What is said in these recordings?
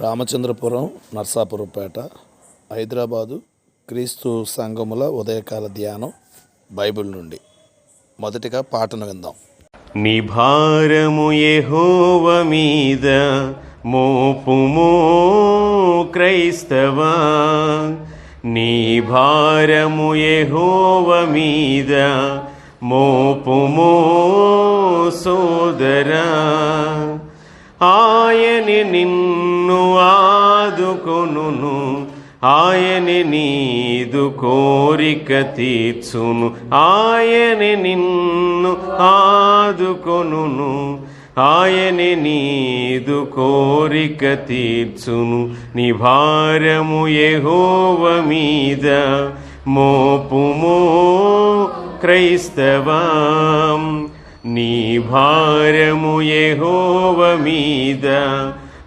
రామచంద్రపురం నర్సాపురంపేట హైదరాబాదు క్రీస్తు సంఘముల ఉదయకాల ధ్యానం బైబిల్ నుండి. మొదటిగా పాటను విందాం. నీ భారము మీద మోపుము క్రైస్తవా? నీ భారము మీద మోపుమో సోదరా? ఆయని నిన్ను ఆయని నీదు కోరిక తీర్చును. ఆయని నిన్ను ఆదుకొనును. ఆయని నీదు కోరిక తీర్చును. నీ భారము యెహోవ మీద మోపుమో క్రైస్తవం. నీ భారము యెహోవ మీద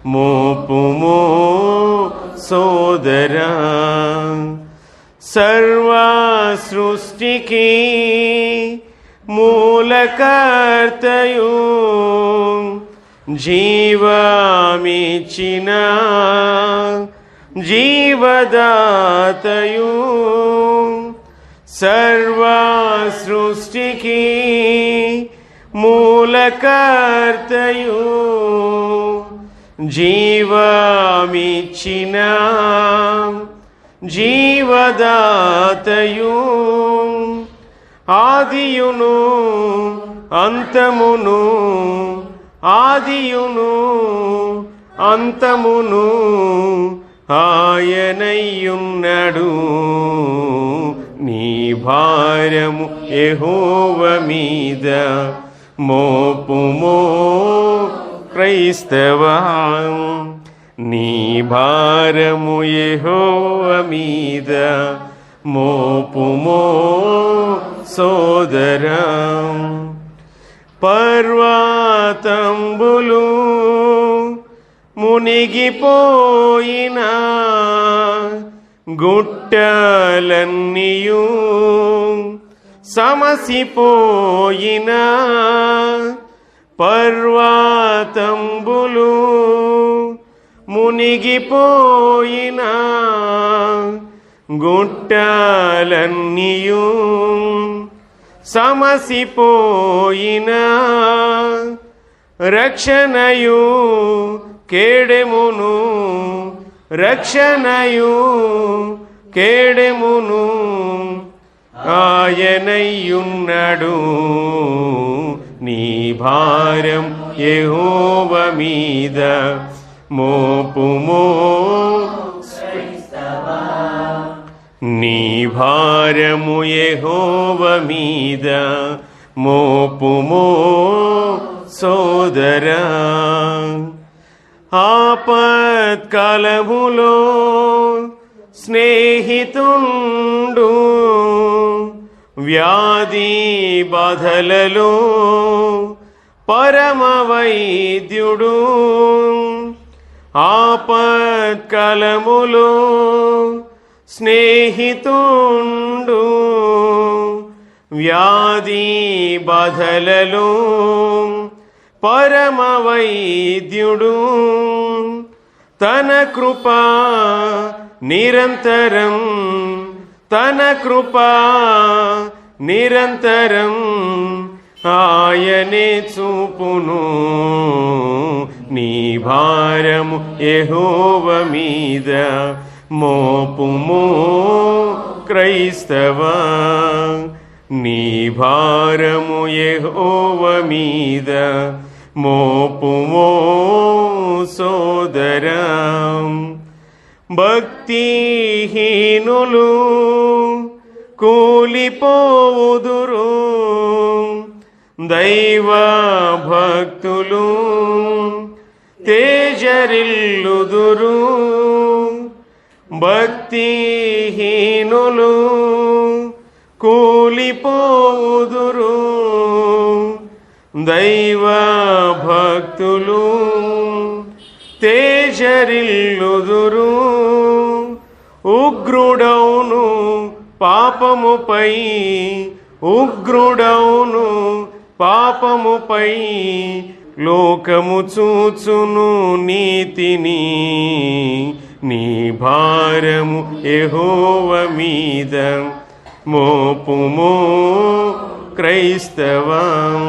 మోపుమో సోదరా సర్వ సృష్టికి మూలకర్తయు జీవమిచిన జీవదాతయు సర్వ సృష్టికి మూలకర్తయు జీవమిచ్చిన జీవదాతయు ఆదియును అంతమును ఆదియును అంతమును ఆయనయ్యున్నడు. నీ భారము ఎహోవ మీద మోపుమో క్రైస్తవా నీ భారము యెహోవ మీద మోపుమో సోదరా. పర్వతంబులు మునిగిపోయిన గుట్టలన్నీయు సమసిపోయిన పర్వాతంబులు మునిగిపోయిన గుట్టలన్నీయు సమసిపోయిన రక్షణయు కేడెమును రక్షణయు కేడెమును ఆయనయ్యున్నడు. నీ భారం యెహోవ మీద మోపుమో నీ భారము యెహోవ మీద మోపుమో సోదరా ఆపత్కాలములో స్నేహితుండు వ్యాధి బాధలలో పరమవైద్యుడు. ఆపత్కలములు స్నేహితుండు. వ్యాధి బాధలలో పరమవైద్యుడు. తన కృప నిరంతరం తన కృప నిరంతరం ఆయనే చూపును. నీ భారము ఎహోవ మీద మోపుము క్రైస్తవ. నీ భారము ఎహోవ మీద మోపుమో సోదరా. భక్తిహీనులు కూలిపోవుదురు. దైవ భక్తులు తేజరిల్లుదురు భక్తిహీనులు కూలిపోదురు. దైవ భక్తులు తేజరిల్లుదురు ఉగ్రుడౌను పాపముపై ఉగ్రుడౌను పాపముపై లోకము చూచును నీతిని. నీ భారము ఎహోవ మీద మోపుమో క్రైస్తవం.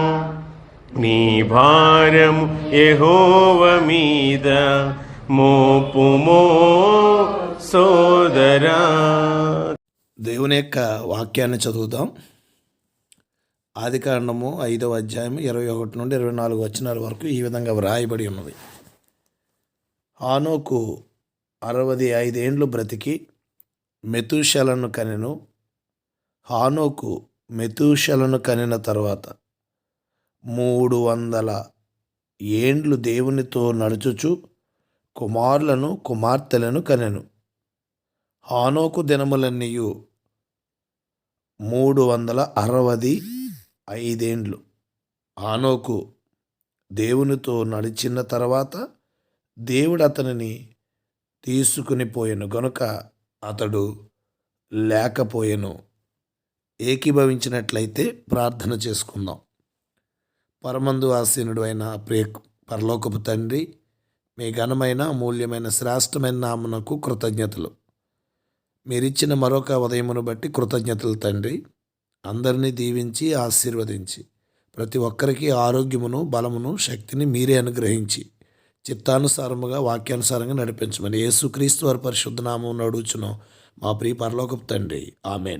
నీ భారము ఎహోవ మీద మోపుమో సోదరా. దేవుని యొక్క వాక్యాన్ని చదువుదాం. ఆది కాండము ఐదవ అధ్యాయం ఇరవై ఒకటి నుండి ఇరవై నాలుగు వచనాల వరకు ఈ విధంగా వ్రాయబడి ఉన్నది. హానోకు అరవది ఐదేండ్లు బ్రతికి మెతూషలను కనెను. హానోకు మెతూషలను కనిన తర్వాత మూడు వందల ఏండ్లు దేవునితో నడుచుచు కుమారులను కుమార్తెలను కనెను. హానోకు దినములన్నీయు మూడు వందల అరవది ఐదేండ్లు. ఆనోకు దేవునితో నడిచిన తర్వాత దేవుడు అతనిని తీసుకుని పోయెను. గనుక అతడు లేకపోయెను. ఏకీభవించినట్లయితే ప్రార్థన చేసుకుందాం. పరమందు ఆసీనుడు అయిన ప్రియ పరలోకపు తండ్రి మీ ఘనమైన అమూల్యమైన శ్రేష్టమైన నామునకు కృతజ్ఞతలు. మీరిచ్చిన మరొక ఉదయమును బట్టి కృతజ్ఞతలు తండ్రి. అందరినీ దీవించి ఆశీర్వదించి. ప్రతి ఒక్కరికి ఆరోగ్యమును బలమును శక్తిని మీరే అనుగ్రహించి చిత్తానుసారముగా వాక్యానుసారంగా నడిపించమని యేసుక్రీస్తు వారి పరిశుద్ధనామం నడుచును మా ప్రియ పరలోకపు తండ్రి. ఆమెన్.